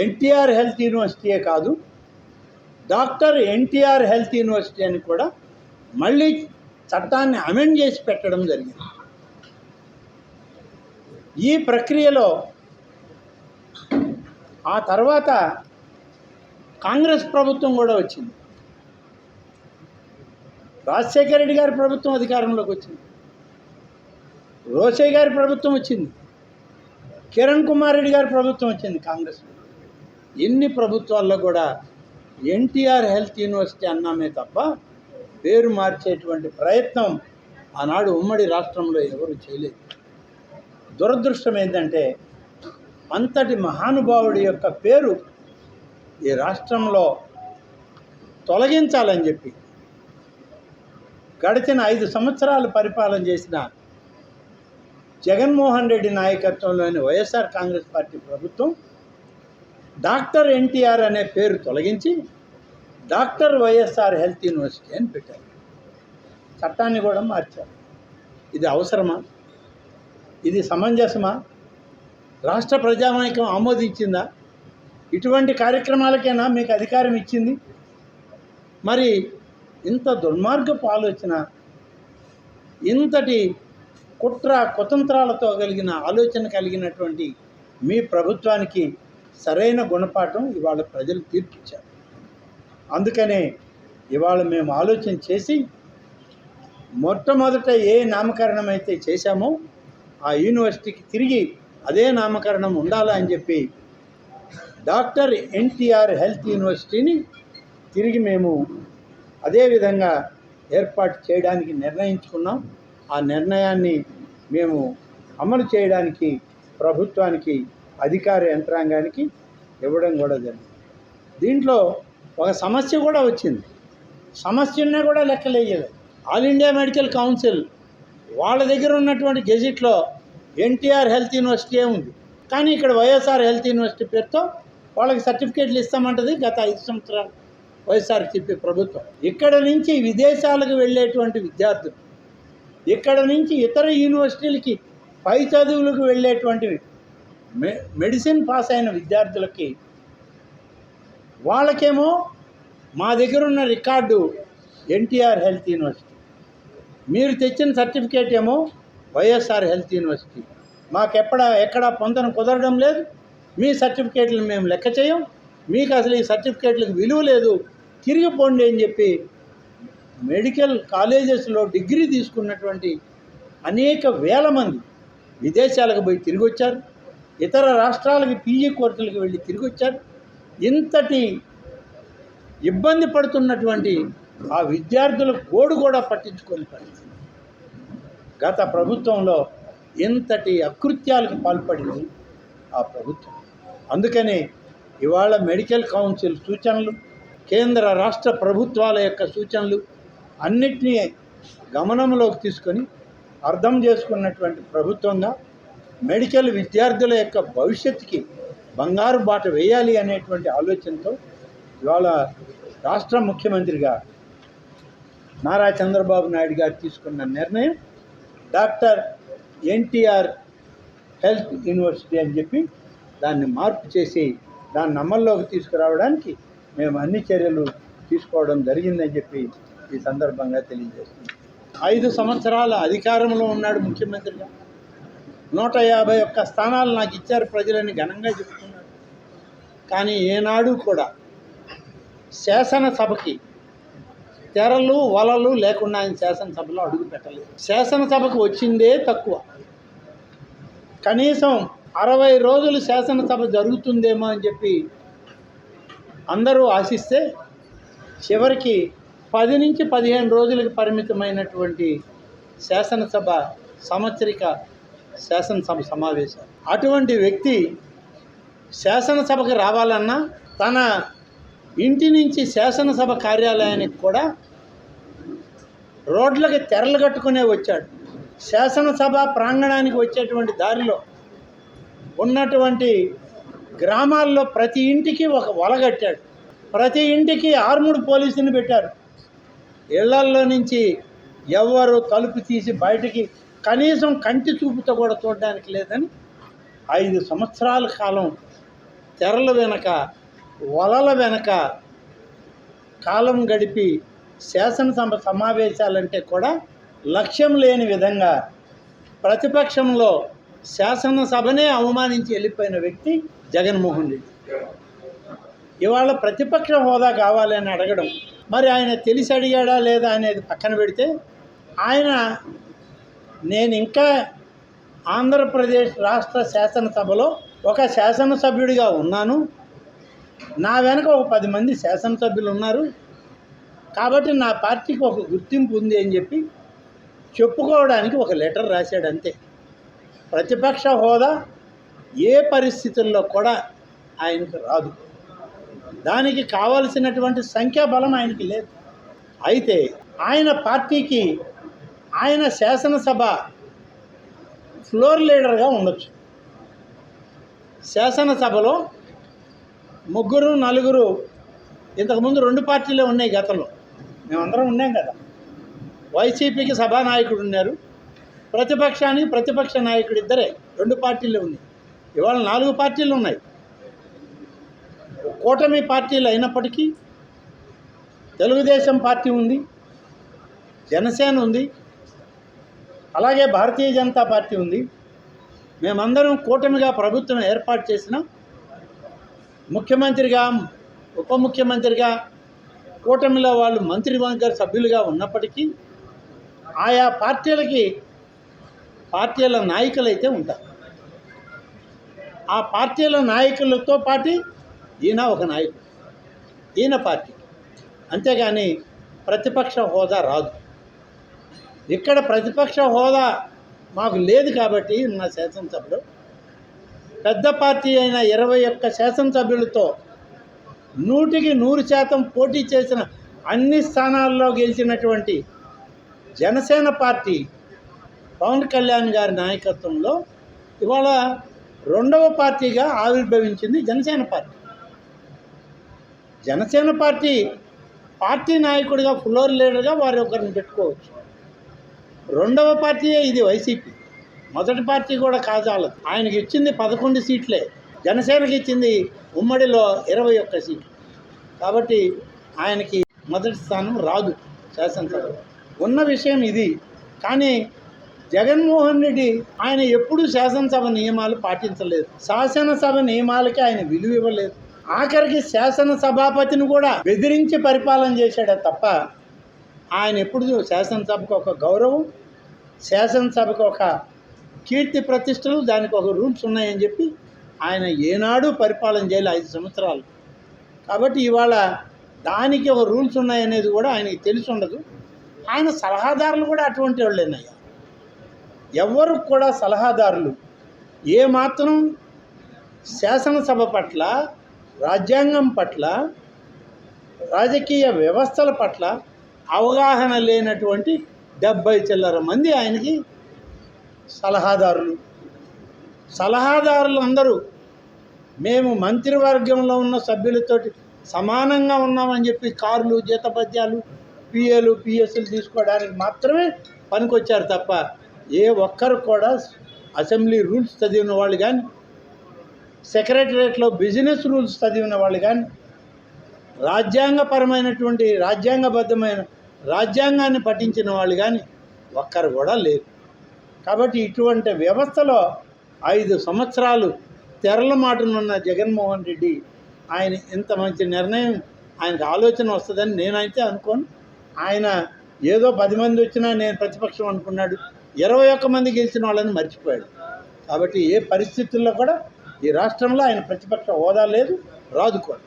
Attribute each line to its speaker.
Speaker 1: NTR health యూనివర్సిటీయే కాదు doctor NTR health university అని కూడా మళ్ళీ చట్టాన్ని అమెండ్ చేసి పెట్టడం జరిగింది. ఈ ప్రక్రియలో ఆ తర్వాత కాంగ్రెస్ ప్రభుత్వం కూడా వచ్చింది. రాజశేఖర రెడ్డి గారి ప్రభుత్వం అధికారంలోకి వచ్చింది. రోసే గారి ప్రభుత్వం వచ్చింది. కిరణ్ కుమార్ రెడ్డి గారి ప్రభుత్వం వచ్చింది కాంగ్రెస్ ఎన్ని ప్రభుత్వాల్లో కూడా ఎన్టీఆర్ హెల్త్ యూనివర్సిటీ అన్నామే తప్ప పేరు మార్చేటువంటి ప్రయత్నం ఆనాడు ఉమ్మడి రాష్ట్రంలో ఎవరు చేయలేదు. దురదృష్టం ఏంటంటే అంతటి మహానుభావుడి యొక్క పేరు ఈ రాష్ట్రంలో తొలగించాలని చెప్పి గడిచిన ఐదు సంవత్సరాలు పరిపాలన చేసిన జగన్మోహన్ రెడ్డి నాయకత్వంలోని వైఎస్ఆర్ కాంగ్రెస్ పార్టీ ప్రభుత్వం డాక్టర్ ఎన్టీఆర్ అనే పేరు తొలగించి డాక్టర్ వైఎస్ఆర్ హెల్త్ యూనివర్సిటీ అని పెట్టారు. చట్టాన్ని కూడా మార్చారు. ఇది అవసరమా? ఇది సమంజసమా? రాష్ట్ర ప్రజానాయకం ఆమోదించిందా? ఇటువంటి కార్యక్రమాలకైనా మీకు అధికారం ఇచ్చింది? మరి ఇంత దుర్మార్గపు ఆలోచన ఇంతటి కుట్ర కుతంత్రాలతో కలిగిన ఆలోచన కలిగినటువంటి మీ ప్రభుత్వానికి సరైన గుణపాఠం ఇవాళ ప్రజలు తీర్పిచ్చారు. అందుకనే ఇవాళ మేము ఆలోచన చేసి మొట్టమొదట ఏ నామకరణం అయితే చేశామో ఆ యూనివర్సిటీకి తిరిగి అదే నామకరణం ఉండాలా అని చెప్పి డాక్టర్ ఎన్టీఆర్ హెల్త్ యూనివర్సిటీని తిరిగి మేము అదే విధంగా ఏర్పాటు చేయడానికి నిర్ణయించుకున్నాం. ఆ నిర్ణయాన్ని మేము అమలు చేయడానికి ప్రభుత్వానికి అధికార యంత్రాంగానికి ఇవ్వడం కూడా జరిగింది. దీంట్లో ఒక సమస్య కూడా వచ్చింది. సమస్య ఉన్నా కూడా లెక్కలేయలేదు ఆల్ ఇండియా మెడికల్ కౌన్సిల్ వాళ్ళ దగ్గర ఉన్నటువంటి గెజిట్లో ఎన్టీఆర్ హెల్త్ యూనివర్సిటీ ఉంది. కానీ ఇక్కడ వైఎస్ఆర్ హెల్త్ యూనివర్సిటీ పేరుతో వాళ్ళకి సర్టిఫికేట్లు ఇస్తామంటది గత ఐదు సంవత్సరాలు వైఎస్ఆర్సీపీ ప్రభుత్వం. ఇక్కడ నుంచి విదేశాలకు వెళ్ళేటువంటి విద్యార్థులు ఇక్కడ నుంచి ఇతర యూనివర్సిటీలకి పై చదువులకు వెళ్ళేటువంటి మె మెడిసిన్ పాస్ అయిన విద్యార్థులకి వాళ్ళకేమో మా దగ్గర ఉన్న రికార్డు ఎన్టీఆర్ హెల్త్ యూనివర్సిటీ. మీరు తెచ్చిన సర్టిఫికేట్ ఏమో వైఎస్ఆర్ హెల్త్ యూనివర్సిటీ. మాకెక్కడ ఎక్కడ పొందన కుదరడం లేదు. మీ సర్టిఫికేట్లను మేము లెక్క చేయం. మీకు అసలు ఈ సర్టిఫికేట్లకు విలువ లేదు. తిరిగి పోండి అని చెప్పి మెడికల్ కాలేజెస్లో డిగ్రీ తీసుకున్నటువంటి అనేక వేల మంది విదేశాలకు పోయి తిరిగి వచ్చారు ఇతర రాష్ట్రాలకి పీజీ కోర్సులకు వెళ్ళి తిరిగి వచ్చారు ఇంతటి ఇబ్బంది పడుతున్నటువంటి ఆ విద్యార్థుల కోడు కూడా పట్టించుకొని పరిస్థితి. గత ప్రభుత్వంలో ఇంతటి అకృత్యాలకు పాల్పడింది ఆ ప్రభుత్వం. అందుకని ఇవాళ మెడికల్ కౌన్సిల్ సూచనలు కేంద్ర రాష్ట్ర ప్రభుత్వాల యొక్క సూచనలు అన్నిటినీ గమనంలోకి తీసుకొని అర్థం చేసుకున్నటువంటి ప్రభుత్వంగా మెడికల్ విద్యార్థుల యొక్క భవిష్యత్తుకి బంగారు బాట వేయాలి అనేటువంటి ఆలోచనతో ఇవాళ రాష్ట్ర ముఖ్యమంత్రిగా నారా చంద్రబాబు నాయుడు గారు తీసుకున్న నిర్ణయం డాక్టర్ ఎన్టీఆర్ హెల్త్ యూనివర్సిటీ అని చెప్పి దాన్ని మార్పు చేసి దాన్ని అమల్లోకి తీసుకురావడానికి మేము అన్ని చర్యలు తీసుకోవడం జరిగిందని చెప్పి ఈ సందర్భంగా తెలియజేస్తుంది ఐదు సంవత్సరాల అధికారంలో ఉన్నాడు ముఖ్యమంత్రిగా. నూట యాభై ఒక్క స్థానాలు నాకు ఇచ్చారు ప్రజలని ఘనంగా చెబుతున్నాడు కానీ ఏనాడు కూడా శాసనసభకి తెరలు వలలు లేకుండా ఆయన శాసనసభలో అడుగు పెట్టలేదు. శాసనసభకు వచ్చిందే తక్కువ. కనీసం అరవై రోజులు శాసనసభ జరుగుతుందేమో అని చెప్పి అందరూ ఆశిస్తే చివరికి పది నుంచి పదిహేను రోజులకు పరిమితమైనటువంటి శాసనసభ సంవత్సరిక శాసనసభ సమావేశం. అటువంటి వ్యక్తి శాసనసభకు రావాలన్నా తన ఇంటి నుంచి శాసనసభ కార్యాలయానికి కూడా రోడ్లకి తెరలు కట్టుకునే వచ్చాడు. శాసనసభ ప్రాంగణానికి వచ్చేటువంటి దారిలో ఉన్నటువంటి గ్రామాల్లో ప్రతి ఇంటికి ఒక వల కట్టాడు. ప్రతి ఇంటికి ఆర్ముడ్ పోలీసుని పెట్టారు. ఇళ్ళల్లో నుంచి ఎవరు తలుపు తీసి బయటికి కనీసం కంటి చూపుతో కూడా చూడడానికి లేదని ఐదు సంవత్సరాల కాలం తెరల వెనక వలల వెనక కాలం గడిపి శాసనసభ సమావేశాలంటే కూడా లక్ష్యం లేని విధంగా ప్రతిపక్షంలో శాసనసభనే అవమానించి వెళ్ళిపోయిన వ్యక్తి జగన్మోహన్ రెడ్డి. ఇవాళ ప్రతిపక్ష హోదా కావాలని అడగడం మరి ఆయన తెలిసి అడిగాడా లేదా అనేది పక్కన పెడితే ఆయన నేను ఇంకా ఆంధ్రప్రదేశ్ రాష్ట్ర శాసనసభలో ఒక శాసనసభ్యుడిగా ఉన్నాను. నా వెనక ఒక పది మంది శాసనసభ్యులు ఉన్నారు. కాబట్టి నా పార్టీకి ఒక గుర్తింపు ఉంది అని చెప్పి చెప్పుకోవడానికి ఒక లెటర్ రాశాడు అంతే. ప్రతిపక్ష హోదా ఏ పరిస్థితుల్లో కూడా ఆయనకు రాదు. దానికి కావలసినటువంటి సంఖ్యాబలం ఆయనకి లేదు. అయితే ఆయన పార్టీకి ఆయన శాసనసభ ఫ్లోర్ లీడర్గా ఉండొచ్చు. శాసనసభలో ముగ్గురు నలుగురు ఇంతకుముందు రెండు పార్టీలే ఉన్నాయి గతంలో. మేమందరం ఉన్నాం కదా. వైసీపీకి సభానాయకుడు ఉన్నారు. ప్రతిపక్షానికి ప్రతిపక్ష నాయకుడు ఇద్దరే. రెండు పార్టీలే ఉన్నాయి. ఇవాళ నాలుగు పార్టీలు ఉన్నాయి. కూటమి పార్టీలు అయినప్పటికీ తెలుగుదేశం పార్టీ ఉంది జనసేన ఉంది అలాగే భారతీయ జనతా పార్టీ ఉంది. మేమందరం కూటమిగా ప్రభుత్వం ఏర్పాటు చేసిన ముఖ్యమంత్రిగా ఉప ముఖ్యమంత్రిగా కూటమిలో వాళ్ళు మంత్రివర్గ సభ్యులుగా ఉన్నప్పటికీ ఆయా పార్టీలకి పార్టీల నాయకులు అయితే ఉంటారు. ఆ పార్టీల నాయకులతో పాటు ఈయన ఒక నాయకుడు ఈయన పార్టీ. అంతేగాని ప్రతిపక్ష హోదా రాదు. ఇక్కడ ప్రతిపక్ష హోదా మాకు లేదు కాబట్టి నా శాసనసభలో. పెద్ద పార్టీ అయిన ఇరవై ఒక్క శాసనసభ్యులతో నూటికి నూరు శాతం పోటీ చేసిన అన్ని స్థానాల్లో గెలిచినటువంటి జనసేన పార్టీ పవన్ కళ్యాణ్ గారి నాయకత్వంలో ఇవాళ రెండవ పార్టీగా ఆవిర్భవించింది Janasena party. Janasena party party నాయకుడిగా ఫ్లోర్ లీడర్గా వారి ఒకరిని పెట్టుకోవచ్చు. రెండవ పార్టీయే ఇది వైసీపీ. మొదటి పార్టీ కూడా కాజాలదు. ఆయనకి ఇచ్చింది పదకొండు సీట్లే. జనసేనకి ఇచ్చింది ఉమ్మడిలో ఇరవై ఒక్క సీట్లు. కాబట్టి ఆయనకి మొదటి స్థానం రాదు శాసనసభలో ఉన్న విషయం ఇది. కానీ జగన్మోహన్ రెడ్డి ఆయన ఎప్పుడూ శాసనసభ నియమాలు పాటించలేదు. శాసనసభ నియమాలకి ఆయన విలువ ఇవ్వలేదు ఆఖరికి శాసన సభాపతిని కూడా బెదిరించి పరిపాలన చేశాడే తప్ప ఆయన ఎప్పుడు శాసనసభకు ఒక గౌరవం శాసనసభకు ఒక కీర్తి ప్రతిష్టలు దానికి ఒక రూల్స్ ఉన్నాయని చెప్పి ఆయన ఏనాడు పరిపాలన చేయాలి ఐదు సంవత్సరాలు. కాబట్టి ఇవాళ దానికి ఒక రూల్స్ ఉన్నాయనేది కూడా ఆయనకి తెలిసి ఉండదు. ఆయన సలహాదారులు కూడా అటువంటి వాళ్ళేనయ్యా. ఎవరు కూడా సలహాదారులు. ఏ మాత్రం శాసనసభ పట్ల రాజ్యాంగం పట్ల రాజకీయ వ్యవస్థల పట్ల అవగాహన లేనటువంటి డెబ్బై చిల్లర మంది ఆయనకి సలహాదారులు. సలహాదారులు అందరూ మేము మంత్రివర్గంలో ఉన్న సభ్యులతోటి సమానంగా ఉన్నామని చెప్పి కార్లు జీతపద్యాలు పిఏలు పిఎస్లు తీసుకోవడానికి మాత్రమే పనికొచ్చారు తప్ప ఏ ఒక్కరు కూడా అసెంబ్లీ రూల్స్ చదివిన వాళ్ళు కానీ సెక్రటరియట్లో బిజినెస్ రూల్స్ చదివిన వాళ్ళు కానీ రాజ్యాంగపరమైనటువంటి రాజ్యాంగబద్ధమైన రాజ్యాంగాన్ని పఠించిన వాళ్ళు కానీ ఒక్కరు కూడా లేరు. కాబట్టి ఇటువంటి వ్యవస్థలో ఐదు సంవత్సరాలు తెరల మాటనున్న జగన్మోహన్ రెడ్డి ఆయన ఇంత మంచి నిర్ణయం ఆయనకు ఆలోచన వస్తుందని నేనైతే అనుకోను. ఆయన ఏదో పది మంది వచ్చినా నేను ప్రతిపక్షం అనుకున్నాడు. ఇరవై ఒక్క మంది గెలిచిన వాళ్ళని మర్చిపోయాడు. కాబట్టి ఏ పరిస్థితుల్లో కూడా ఈ రాష్ట్రంలో ఆయన ప్రతిపక్ష హోదా లేదు రాదుకోడు